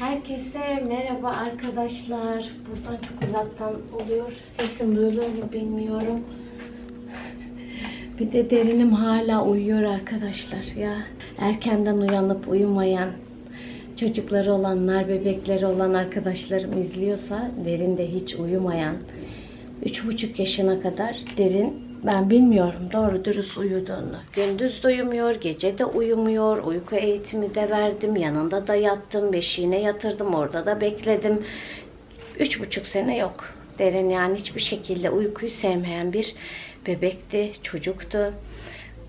Herkese merhaba arkadaşlar. Buradan çok uzaktan oluyor. Sesim duyuluyor mu bilmiyorum. Bir de derinim hala uyuyor arkadaşlar ya. Erkenden uyanıp uyumayan çocukları olanlar, bebekleri olan arkadaşlarım izliyorsa derinde hiç uyumayan 3,5 yaşına kadar derin ben bilmiyorum doğru dürüst uyuduğunu. Gündüz de uyumuyor, gece de uyumuyor. Uyku eğitimi de verdim. Yanında da yattım. Beşiğine yatırdım. Orada da bekledim. Üç buçuk sene yok. Derin yani hiçbir şekilde uykuyu sevmeyen bir bebekti, çocuktu.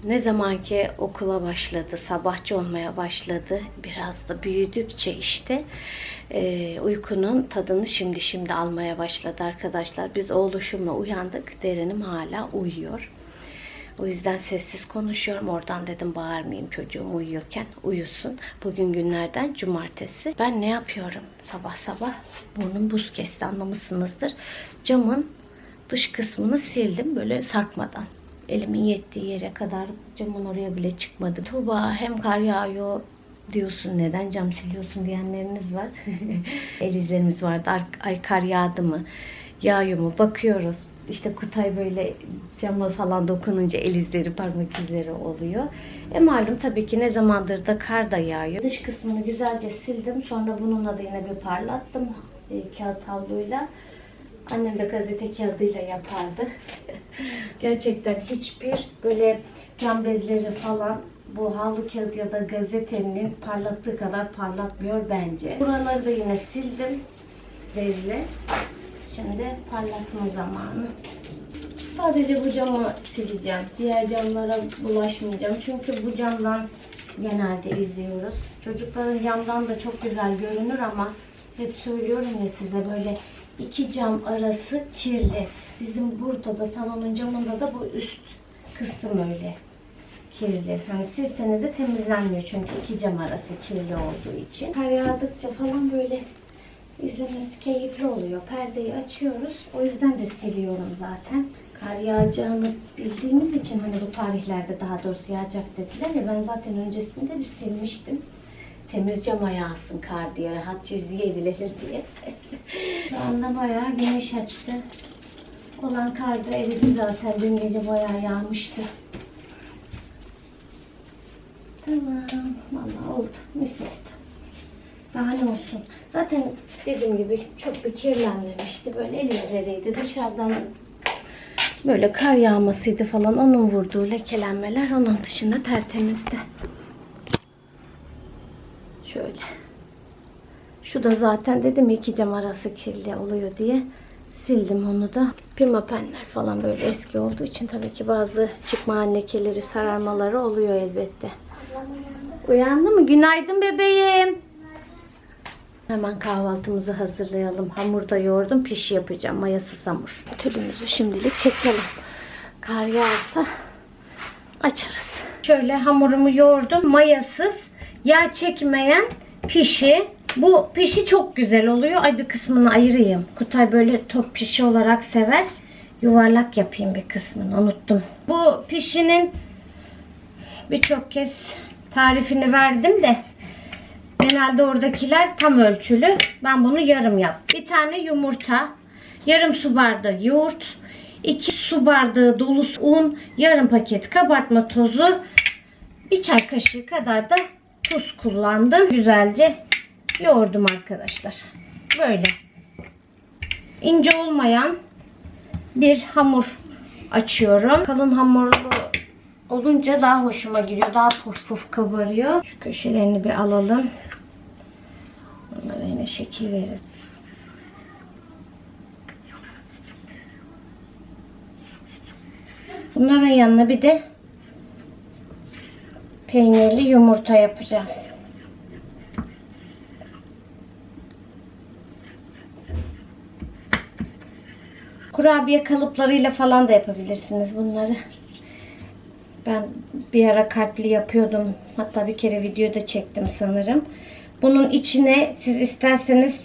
Ne zaman ki okula başladı, sabahçı olmaya başladı, biraz da büyüdükçe işte e, uykunun tadını şimdi şimdi almaya başladı arkadaşlar. Biz oğluşumla uyandık, derinim hala uyuyor. O yüzden sessiz konuşuyorum. Oradan dedim bağırmayayım çocuğum uyuyorken uyusun. Bugün günlerden cumartesi. Ben ne yapıyorum sabah sabah? Burnum buz kesti anlamışsınızdır. Camın dış kısmını sildim böyle sarkmadan. Elimin yettiği yere kadar camın oraya bile çıkmadı. Tuğba hem kar yağıyor diyorsun neden cam siliyorsun diyenleriniz var. El izlerimiz vardı. Ay, ay kar yağdı mı? Yağıyor mu? Bakıyoruz. İşte Kutay böyle cama falan dokununca el izleri, parmak izleri oluyor. E malum tabii ki ne zamandır da kar da yağıyor. Dış kısmını güzelce sildim. Sonra bununla da yine bir parlattım. E, kağıt havluyla. Annem de gazete kağıdıyla yapardı. Gerçekten hiçbir böyle cam bezleri falan bu havlu kağıt ya da gazetenin parlattığı kadar parlatmıyor bence. Buraları da yine sildim bezle. Şimdi parlatma zamanı. Sadece bu camı sileceğim. Diğer camlara bulaşmayacağım. Çünkü bu camdan genelde izliyoruz. Çocukların camdan da çok güzel görünür ama hep söylüyorum ya size böyle iki cam arası kirli. Bizim burada da salonun camında da bu üst kısım öyle kirli. Hani silseniz de temizlenmiyor çünkü iki cam arası kirli olduğu için. Kar yağdıkça falan böyle izlemesi keyifli oluyor. Perdeyi açıyoruz. O yüzden de siliyorum zaten. Kar yağacağını bildiğimiz için hani bu tarihlerde daha doğrusu yağacak dediler ya ben zaten öncesinde bir silmiştim. Temiz cama yağsın kar diye rahatça izleyebilir diye. Şu anda bayağı güneş açtı. Olan kar da eridi zaten. Dün gece bayağı yağmıştı. Tamam. Vallahi oldu. Mis oldu. Daha ne olsun. Zaten dediğim gibi çok bir kirlenmemişti. Böyle elizleriydi. Dışarıdan böyle kar yağmasıydı falan. Onun vurduğu lekelenmeler onun dışında tertemizdi. Şöyle. Şu da zaten dedim iki cam arası kirli oluyor diye sildim onu da. Pimapenler falan böyle eski olduğu için tabii ki bazı çıkma lekeleri, sararmaları oluyor elbette. Uyandı mı? Günaydın bebeğim. Hemen kahvaltımızı hazırlayalım. Hamur da yoğurdum. Piş yapacağım. Mayasız hamur. Tülümüzü şimdilik çekelim. Kar yağarsa açarız. Şöyle hamurumu yoğurdum. Mayasız, yağ çekmeyen pişi. Bu pişi çok güzel oluyor. Ay bir kısmını ayırayım. Kutay böyle top pişi olarak sever. Yuvarlak yapayım bir kısmını. Unuttum. Bu pişinin birçok kez tarifini verdim de genelde oradakiler tam ölçülü. Ben bunu yarım yap. Bir tane yumurta, yarım su bardağı yoğurt, 2 su bardağı dolusu un, yarım paket kabartma tozu, bir çay kaşığı kadar da tuz kullandım. Güzelce yoğurdum arkadaşlar. Böyle. ince olmayan bir hamur açıyorum. Kalın hamurlu olunca daha hoşuma gidiyor. Daha puf puf kabarıyor. Şu köşelerini bir alalım. Onlara yine şekil verin. Bunların yanına bir de peynirli yumurta yapacağım. Kurabiye kalıplarıyla falan da yapabilirsiniz bunları. Ben bir ara kalpli yapıyordum. Hatta bir kere video da çektim sanırım. Bunun içine siz isterseniz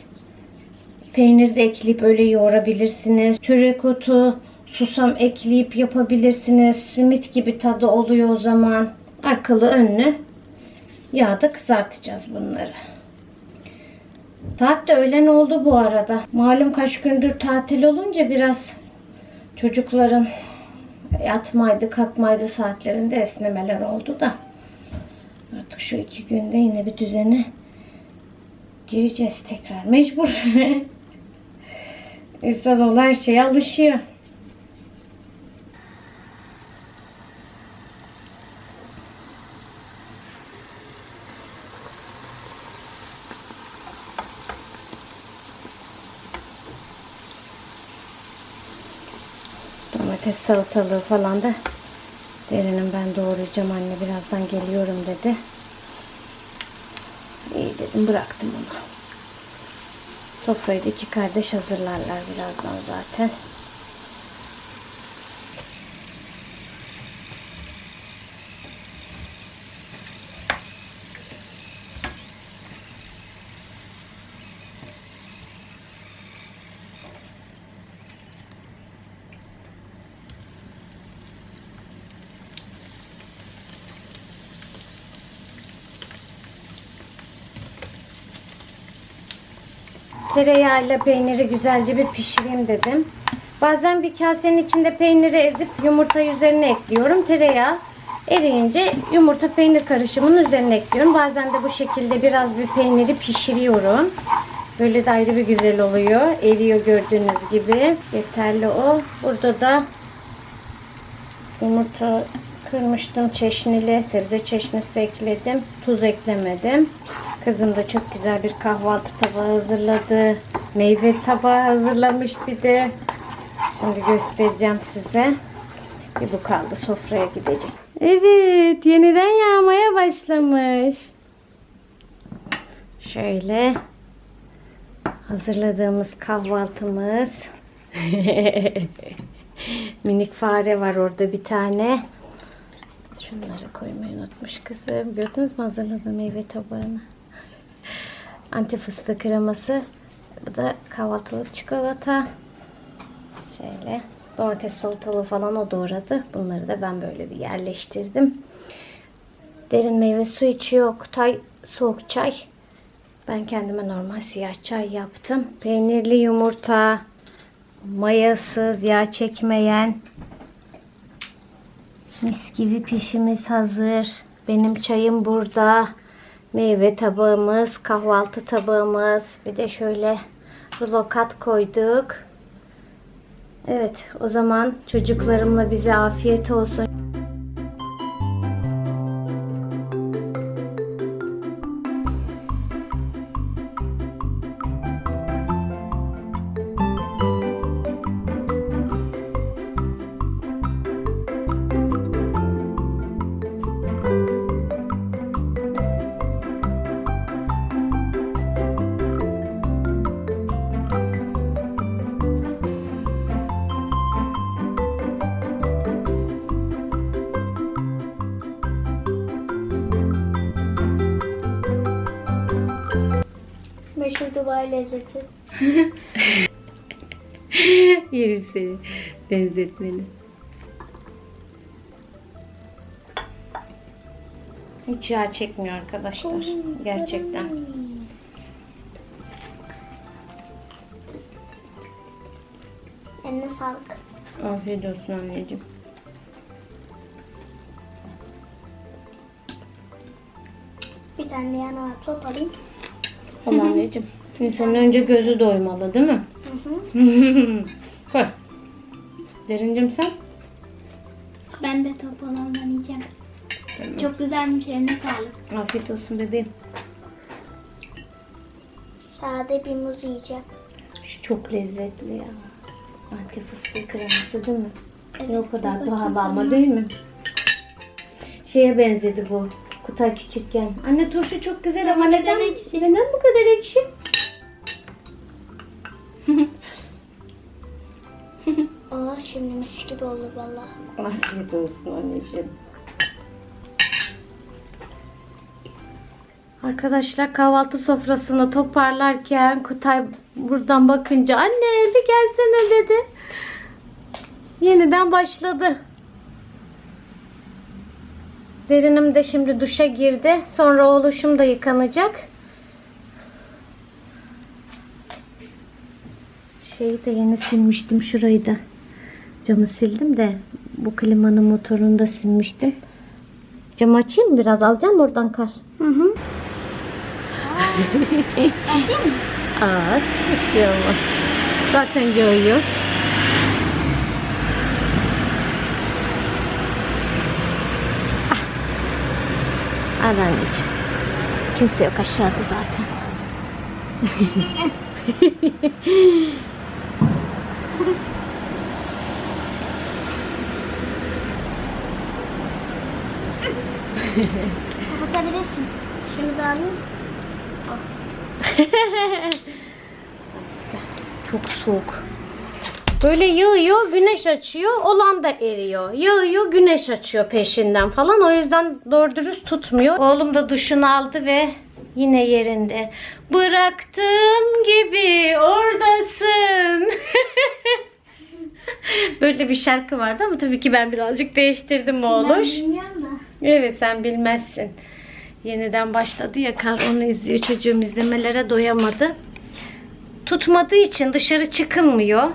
peynir de ekleyip öyle yoğurabilirsiniz. Çörek otu, susam ekleyip yapabilirsiniz. Simit gibi tadı oluyor o zaman. Arkalı önlü yağda kızartacağız bunları. Saat de öğlen oldu bu arada. Malum kaç gündür tatil olunca biraz çocukların yatmaydı kalkmaydı saatlerinde esnemeler oldu da. Artık şu iki günde yine bir düzene gireceğiz tekrar. Mecbur. İnsanoğlu her şeye alışıyor. Domates salatalığı falan da derinin ben doğrayacağım anne birazdan geliyorum dedi. İyi dedim bıraktım onu. Sofrayı da iki kardeş hazırlarlar birazdan zaten. Tereyağıyla peyniri güzelce bir pişireyim dedim. Bazen bir kasenin içinde peyniri ezip yumurtayı üzerine ekliyorum. Tereyağı eriyince yumurta peynir karışımının üzerine ekliyorum. Bazen de bu şekilde biraz bir peyniri pişiriyorum. Böyle de ayrı bir güzel oluyor. Eriyor gördüğünüz gibi. Yeterli o. Burada da yumurta kırmıştım çeşnili. Sebze çeşnisi ekledim. Tuz eklemedim. Kızım da çok güzel bir kahvaltı tabağı hazırladı. Meyve tabağı hazırlamış bir de. Şimdi göstereceğim size. Bir bu kaldı sofraya gidecek. Evet yeniden yağmaya başlamış. Şöyle hazırladığımız kahvaltımız. Minik fare var orada bir tane. Şunları koymayı unutmuş kızım. Gördünüz mü hazırladığım meyve tabağını? Anti fıstık kreması. Bu da kahvaltılık çikolata. Şöyle domates salatalığı falan o doğradı. Bunları da ben böyle bir yerleştirdim. Derin meyve su içiyor. Kutay soğuk çay. Ben kendime normal siyah çay yaptım. Peynirli yumurta, mayasız, yağ çekmeyen, mis gibi pişimiz hazır. Benim çayım burada. Meyve tabağımız, kahvaltı tabağımız. Bir de şöyle rulo kat koyduk. Evet, o zaman çocuklarımla bize afiyet olsun. Meşhur Dubai lezzeti. Yerim seni benzetmeni. Hiç yağ çekmiyor arkadaşlar. Gerçekten. Eline sağlık. Afiyet olsun anneciğim. Bir tane yana top alayım. Al anneciğim. İnsanın önce gözü doymalı değil mi? Hı hı. Koy. Derincim sen? Ben de top olandan yiyeceğim. Tamam. Çok güzelmiş eline sağlık. Afiyet olsun bebeğim. Sade bir muz yiyeceğim. Şu çok lezzetli ya. Anti fıstık kreması değil mi? Evet, Ne o kadar pahalı ama değil mi? Şeye benzedi bu. Kutay küçükken. Anne turşu çok güzel ama neden, neden ekşi? neden bu kadar ekşi? Aa şimdi mis gibi olur vallahi. Afiyet olsun anneciğim. Arkadaşlar kahvaltı sofrasını toparlarken Kutay buradan bakınca anne bir gelsene dedi. Yeniden başladı. Derinim de şimdi duşa girdi. Sonra oğluşum da yıkanacak. Şeyi de yeni silmiştim şurayı da. Camı sildim de bu klimanın motorunu da silmiştim. Camı açayım biraz? Alacağım oradan kar? Hı hı. At. Bir şey olmaz. Zaten yağıyor. Al anneciğim. Kimse yok aşağıda zaten. Kapatabilirsin. Şunu da alayım. Çok soğuk. Böyle yağıyor, güneş açıyor, olan da eriyor. Yağıyor, güneş açıyor peşinden falan. O yüzden doğru dürüst tutmuyor. Oğlum da duşunu aldı ve yine yerinde. Bıraktığım gibi oradasın. Böyle bir şarkı vardı ama tabii ki ben birazcık değiştirdim oğluş. Evet sen bilmezsin. Yeniden başladı ya kar onu izliyor. Çocuğum izlemelere doyamadı. Tutmadığı için dışarı çıkılmıyor.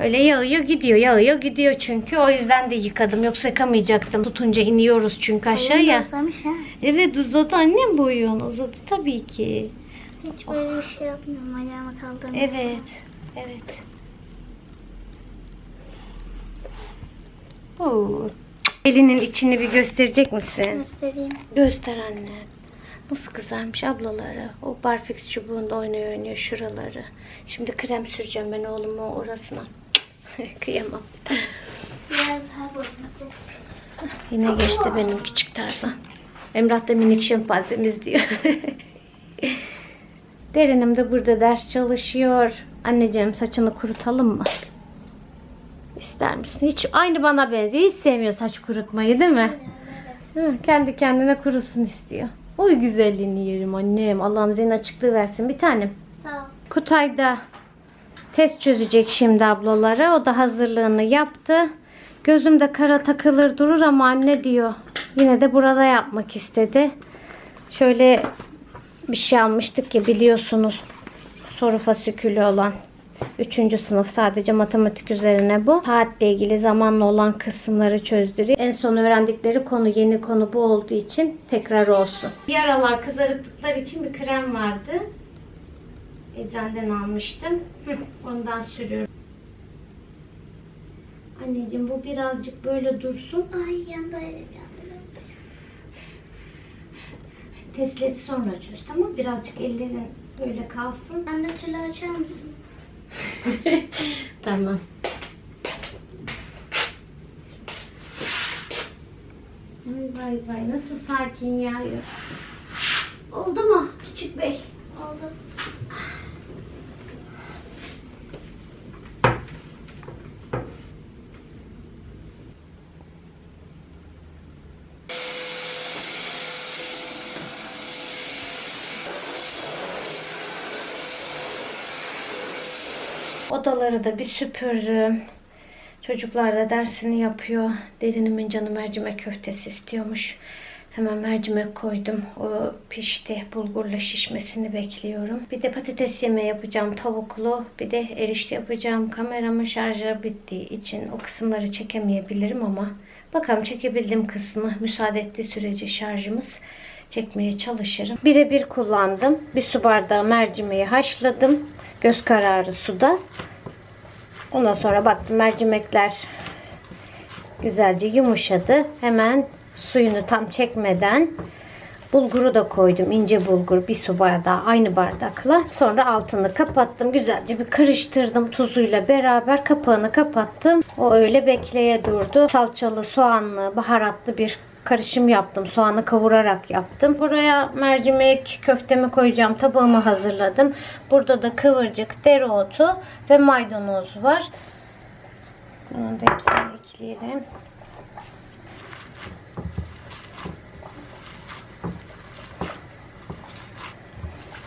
Öyle yağıyor gidiyor yağıyor gidiyor çünkü. O yüzden de yıkadım. Yoksa yıkamayacaktım. Tutunca iniyoruz çünkü aşağıya. Uzamış ha. Evet uzadı annem boyun. Uzadı tabii ki. Hiç böyle bir şey yapmıyorum. Ayağımı kaldırmıyorum. Evet. Evet. Oo. Elinin içini bir gösterecek misin? Göstereyim. Göster anne. Nasıl kızarmış ablaları. O barfix çubuğunda oynuyor oynuyor şuraları. Şimdi krem süreceğim ben oğluma orasına. Kıyamam. Biraz daha bozması. Yine geçti benim küçük tarzan. Emrah da minik şempanzemiz diyor. Derinim de burada ders çalışıyor. Anneciğim saçını kurutalım mı? İster misin? Hiç aynı bana benziyor. Hiç sevmiyor saç kurutmayı değil mi? Hı, kendi kendine kurusun istiyor. Oy güzelliğini yerim annem. Allah'ım senin açıklığı versin bir tanem. Sağ ol. Kutay'da test çözecek şimdi ablalara. O da hazırlığını yaptı. Gözümde kara takılır durur ama anne diyor. Yine de burada yapmak istedi. Şöyle bir şey almıştık ya biliyorsunuz. Soru fasikülü olan. Üçüncü sınıf sadece matematik üzerine bu. Saatle ilgili zamanla olan kısımları çözdürüyor. En son öğrendikleri konu yeni konu bu olduğu için tekrar olsun. Bir aralar kızarıklıklar için bir krem vardı. Eczaneden almıştım. Ondan sürüyorum. Anneciğim bu birazcık böyle dursun. Ay yandı elim yandı. Testleri sonra çöz tamam Birazcık ellerin böyle kalsın. Anne tülü açar mısın? Tamam. Vay vay vay nasıl sakin yağıyor. Oldu mu küçük bey? Oldu. Odaları da bir süpürdüm. Çocuklar da dersini yapıyor. Derinimin canı mercimek köftesi istiyormuş. Hemen mercimek koydum. O pişti. Bulgurla şişmesini bekliyorum. Bir de patates yemeği yapacağım tavuklu. Bir de erişte yapacağım. Kameramın şarjı bittiği için o kısımları çekemeyebilirim ama bakalım çekebildiğim kısmı müsaade ettiği sürece şarjımız çekmeye çalışırım. Birebir kullandım. Bir su bardağı mercimeği haşladım. Göz kararı suda. Ondan sonra baktım mercimekler güzelce yumuşadı. Hemen suyunu tam çekmeden bulguru da koydum. ince bulgur bir su bardağı aynı bardakla. Sonra altını kapattım. Güzelce bir karıştırdım tuzuyla beraber kapağını kapattım. O öyle bekleye durdu. Salçalı, soğanlı, baharatlı bir karışım yaptım. Soğanı kavurarak yaptım. Buraya mercimek köftemi koyacağım. Tabağımı hazırladım. Burada da kıvırcık, dereotu ve maydanoz var. Bunu da hepsini ekleyelim.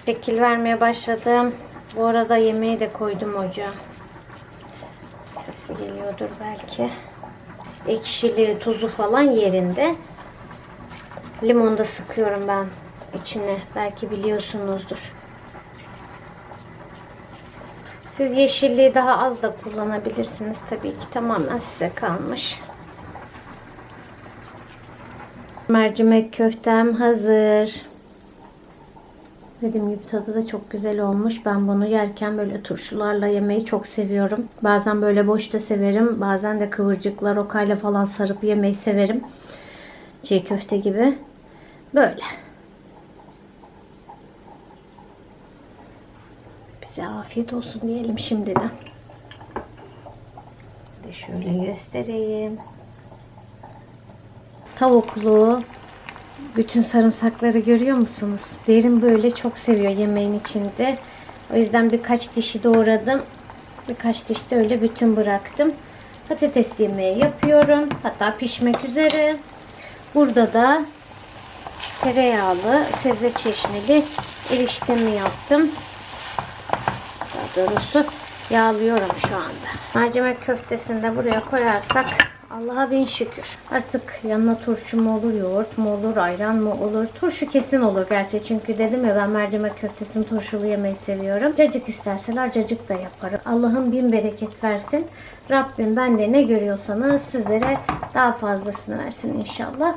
Şekil vermeye başladım. Bu arada yemeği de koydum ocağa. Sesi geliyordur belki. Ekşili, tuzu falan yerinde. Limon da sıkıyorum ben içine. Belki biliyorsunuzdur. Siz yeşilliği daha az da kullanabilirsiniz tabii ki. Tamamen size kalmış. Mercimek köftem hazır. Dediğim gibi tadı da çok güzel olmuş. Ben bunu yerken böyle turşularla yemeyi çok seviyorum. Bazen böyle boş da severim. Bazen de kıvırcıkla, rokayla falan sarıp yemeyi severim. Çiğ köfte gibi. Böyle. Bize afiyet olsun diyelim şimdiden. De şöyle göstereyim. Tavuklu. Bütün sarımsakları görüyor musunuz? Derin böyle çok seviyor yemeğin içinde. O yüzden birkaç dişi doğradım. Birkaç diş de öyle bütün bıraktım. Patates yemeği yapıyorum. Hatta pişmek üzere. Burada da tereyağlı sebze çeşnili eriştemi yaptım. Daha doğrusu yağlıyorum şu anda. Mercimek köftesini de buraya koyarsak Allah'a bin şükür. Artık yanına turşu mu olur, yoğurt mu olur, ayran mı olur? Turşu kesin olur gerçi. Çünkü dedim ya ben mercimek köftesini turşulu yemeyi seviyorum. Cacık isterseler cacık da yaparım. Allah'ın bin bereket versin. Rabbim bende ne görüyorsanız sizlere daha fazlasını versin inşallah.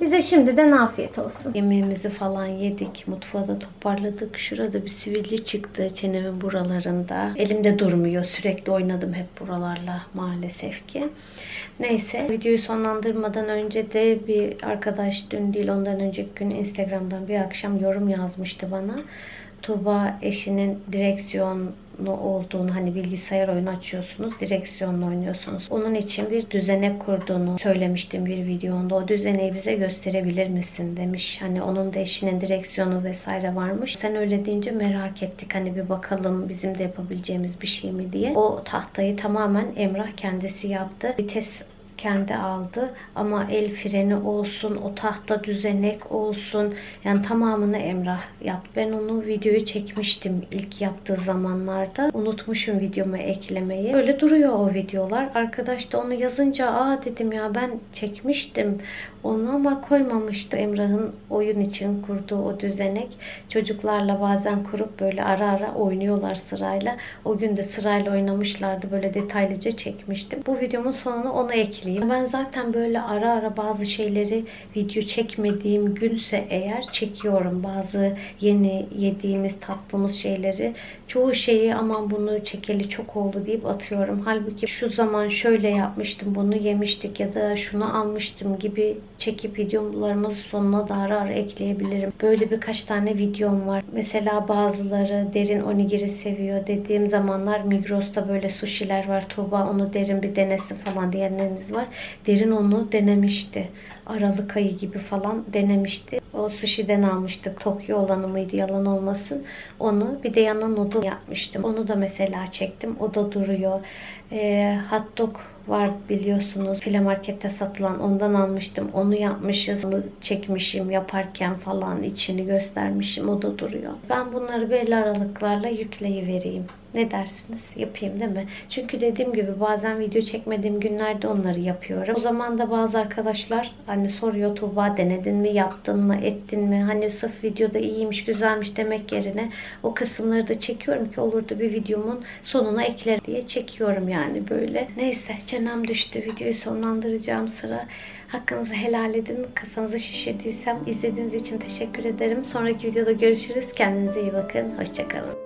Bize şimdiden afiyet olsun. Yemeğimizi falan yedik. Mutfağı da toparladık. Şurada bir sivilce çıktı çenemin buralarında. Elimde durmuyor. Sürekli oynadım hep buralarla maalesef ki. Neyse videoyu sonlandırmadan önce de bir arkadaş dün değil ondan önceki gün Instagram'dan bir akşam yorum yazmıştı bana. Tuba eşinin direksiyonu olduğunu hani bilgisayar oyunu açıyorsunuz direksiyonla oynuyorsunuz. Onun için bir düzenek kurduğunu söylemiştim bir videomda. O düzeneği bize gösterebilir misin demiş. Hani onun da eşinin direksiyonu vesaire varmış. Sen öyle deyince merak ettik. Hani bir bakalım bizim de yapabileceğimiz bir şey mi diye. O tahtayı tamamen Emrah kendisi yaptı. Vites kendi aldı ama el freni olsun, o tahta düzenek olsun yani tamamını Emrah yaptı. Ben onu videoyu çekmiştim ilk yaptığı zamanlarda. Unutmuşum videoma eklemeyi. Böyle duruyor o videolar. Arkadaş da onu yazınca aa dedim ya ben çekmiştim onu ama koymamıştı Emrah'ın oyun için kurduğu o düzenek. Çocuklarla bazen kurup böyle ara ara oynuyorlar sırayla. O gün de sırayla oynamışlardı. Böyle detaylıca çekmiştim. Bu videomun sonuna onu ekleyeyim. Ben zaten böyle ara ara bazı şeyleri video çekmediğim günse eğer çekiyorum. Bazı yeni yediğimiz tattığımız şeyleri. Çoğu şeyi aman bunu çekeli çok oldu deyip atıyorum. Halbuki şu zaman şöyle yapmıştım bunu yemiştik ya da şunu almıştım gibi çekip videolarımızın sonuna da ara ara ekleyebilirim. Böyle birkaç tane videom var. Mesela bazıları derin onigiri seviyor dediğim zamanlar Migros'ta böyle sushi'ler var. Tuğba onu derin bir denesin falan diyenleriniz var. Derin onu denemişti. Aralık ayı gibi falan denemişti. O sushi'den almıştık. Tokyo olanı mıydı yalan olmasın. Onu bir de yanına noodle yapmıştım. Onu da mesela çektim. O da duruyor. Ee, hot dog var biliyorsunuz. File markette satılan ondan almıştım. Onu yapmışız. Onu çekmişim yaparken falan içini göstermişim. O da duruyor. Ben bunları belli aralıklarla yükleyivereyim. Ne dersiniz? Yapayım değil mi? Çünkü dediğim gibi bazen video çekmediğim günlerde onları yapıyorum. O zaman da bazı arkadaşlar hani soruyor Tuğba denedin mi, yaptın mı, ettin mi? Hani sırf videoda iyiymiş, güzelmiş demek yerine o kısımları da çekiyorum ki olur da bir videomun sonuna ekler diye çekiyorum yani böyle. Neyse çenem düştü. Videoyu sonlandıracağım sıra. Hakkınızı helal edin. Kafanızı şişirdiysem izlediğiniz için teşekkür ederim. Sonraki videoda görüşürüz. Kendinize iyi bakın. Hoşçakalın.